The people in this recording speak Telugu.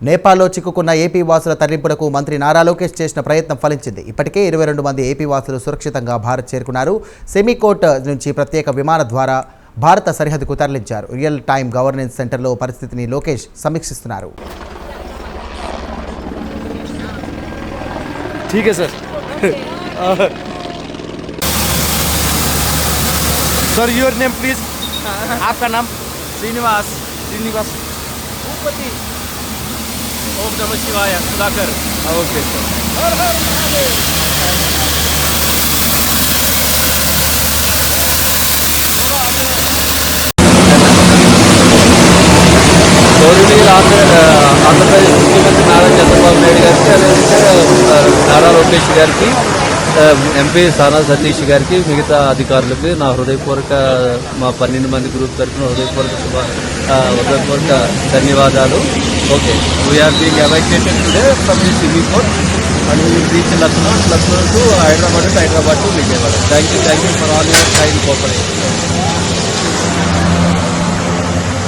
నేపాల్లో చిక్కుకున్న ఏపీ వాసుల తరలింపునకు మంత్రి నారా లోకేష్ చేసిన ప్రయత్నం ఫలించింది ఇప్పటికే ఇరవై రెండు మంది ఏపీ వాసులు సురక్షితంగా భారత్ చేరుకున్నారు సెమీకోట్ నుంచి ప్రత్యేక విమాన ద్వారా భారత సరిహద్దుకు తరలించారు రియల్ టైమ్ గవర్నెన్స్ సెంటర్లో పరిస్థితిని లోకేష్ సమీక్షిస్తున్నారు ठीक है sir sir your name please आपका नाम श्रीनिवास श्रीनिवास भूपति ఓం నమ శివాయ సుధాకర్ ఓకే సార్ ఆంధ్రప్రదేశ్ ముఖ్యమంత్రి నారా చంద్రబాబు నాయుడు గారికి అదేవిధంగా నారా లోకేష్ గారికి ఎంపీ సానా సతీష్ గారికి మిగతా అధికారులకి నా హృదయపూర్వక మా పన్నెండు మంది గ్రూప్ తరఫున హృదయపూర్వక హృదయపూర్వక ధన్యవాదాలు. ఆ, హృదయపూర్వక ధన్యవాదాలు okay we're being evacuated today from the Simikot and we reach Lucknow Lucknow to Hyderabad Hyderabad to Vijayawada thank you thank you for all your time cooperation